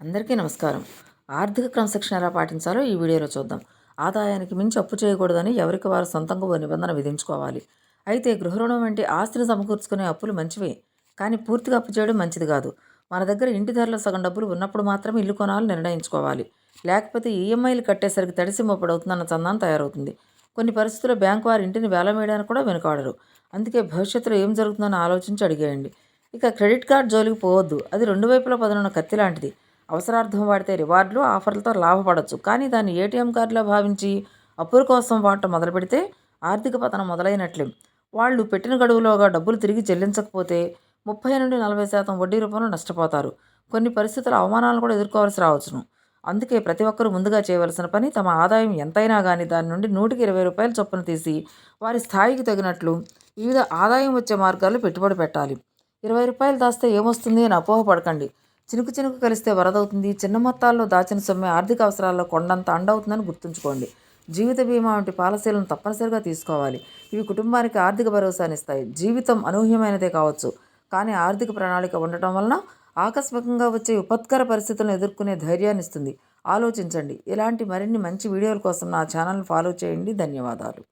అందరికీ నమస్కారం. ఆర్థిక క్రమశిక్షణ ఎలా పాటించాలో ఈ వీడియోలో చూద్దాం. ఆదాయానికి మించి అప్పు చేయకూడదని ఎవరికి వారు సొంతంగా ఓ నిబంధన విధించుకోవాలి. అయితే గృహ రుణం వంటి ఆస్తిని సమకూర్చుకునే అప్పులు మంచివే కానీ పూర్తిగా అప్పు చేయడం మంచిది కాదు. మన దగ్గర ఇంటి ధరలో సగం డబ్బులు ఉన్నప్పుడు మాత్రమే ఇల్లు కొనాలని నిర్ణయించుకోవాలి. లేకపోతే ఈఎంఐలు కట్టేసరికి తడిసి మొప్పడవుతుందన్న చందాన్ని తయారవుతుంది. కొన్ని పరిస్థితుల్లో బ్యాంకు వారి ఇంటిని వేలమేయడానికి కూడా వెనుకాడరు. అందుకే భవిష్యత్తులో ఏం జరుగుతుందని ఆలోచించి అడిగేయండి. ఇక క్రెడిట్ కార్డ్ జోలికి పోవద్దు. అది రెండు వైపులా పదనున్న కత్తి లాంటిది. అవసరార్థం వాడితే రివార్డులు ఆఫర్లతో లాభపడవచ్చు కానీ దాన్ని ఏటీఎం కార్డులా భావించి అప్పుల కోసం వాడటం మొదలు పెడితే ఆర్థిక పతనం మొదలైనట్లే. వాళ్ళు పెట్టిన గడువులోగా డబ్బులు తిరిగి చెల్లించకపోతే ముప్పై నుండి నలభై శాతం వడ్డీ రూపంలో నష్టపోతారు. కొన్ని పరిస్థితుల అవమానాలను కూడా ఎదుర్కోవాల్సి రావచ్చును. అందుకే ప్రతి ఒక్కరూ ముందుగా చేయవలసిన పని తమ ఆదాయం ఎంతైనా కానీ దాని నుండి నూటికి ఇరవై రూపాయల చొప్పున తీసి వారి స్థాయికి తగినట్లు వివిధ ఆదాయం వచ్చే మార్గాల్లో పెట్టుబడి పెట్టాలి. ఇరవై రూపాయలు దాస్తే ఏమొస్తుంది అని అపోహపడకండి. చినుకు చినుకు కలిస్తే వరదవుతుంది. చిన్న మొత్తాల్లో దాచిన సొమ్మె ఆర్థిక అవసరాల్లో కొండంత అండవుతుందని గుర్తుంచుకోండి. జీవిత బీమా వంటి పాలసీలను తప్పనిసరిగా తీసుకోవాలి. ఇవి కుటుంబానికి ఆర్థిక భరోసానిస్తాయి. జీవితం అనూహ్యమైనదే కావచ్చు. కానీ ఆర్థిక ప్రణాళిక ఉండటం వలన ఆకస్మికంగా వచ్చే విపత్కర పరిస్థితులను ఎదుర్కొనే ధైర్యాన్ని ఇస్తుంది. ఆలోచించండి. ఇలాంటి మరిన్ని మంచి వీడియోల కోసం నా ఛానల్ని ఫాలో చేయండి. ధన్యవాదాలు.